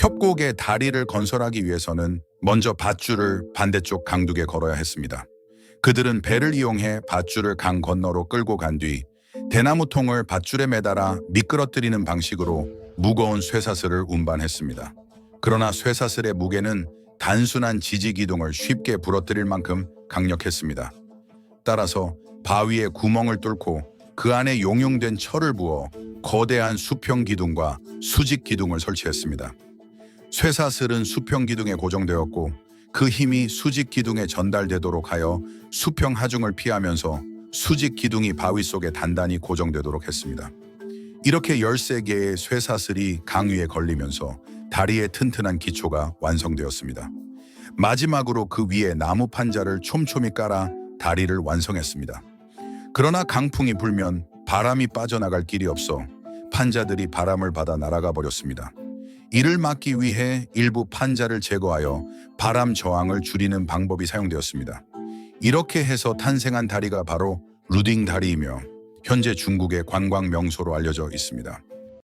협곡의 다리를 건설하기 위해서는 먼저 밧줄을 반대쪽 강둑에 걸어야 했습니다. 그들은 배를 이용해 밧줄을 강 건너로 끌고 간 뒤 대나무 통을 밧줄에 매달아 미끄러뜨리는 방식으로 무거운 쇠사슬을 운반했습니다. 그러나 쇠사슬의 무게는 단순한 지지 기둥을 쉽게 부러뜨릴 만큼 강력했습니다. 따라서 바위에 구멍을 뚫고 그 안에 용융된 철을 부어 거대한 수평 기둥과 수직 기둥을 설치했습니다. 쇠사슬은 수평 기둥에 고정되었고 그 힘이 수직 기둥에 전달되도록 하여 수평 하중을 피하면서 수직 기둥이 바위 속에 단단히 고정되도록 했습니다. 이렇게 13개의 쇠사슬이 강 위에 걸리면서 다리의 튼튼한 기초가 완성되었습니다. 마지막으로 그 위에 나무 판자를 촘촘히 깔아 다리를 완성했습니다. 그러나 강풍이 불면 바람이 빠져나갈 길이 없어 판자들이 바람을 받아 날아가 버렸습니다. 이를 막기 위해 일부 판자를 제거하여 바람 저항을 줄이는 방법이 사용되었습니다. 이렇게 해서 탄생한 다리가 바로 루딩 다리이며 현재 중국의 관광 명소로 알려져 있습니다.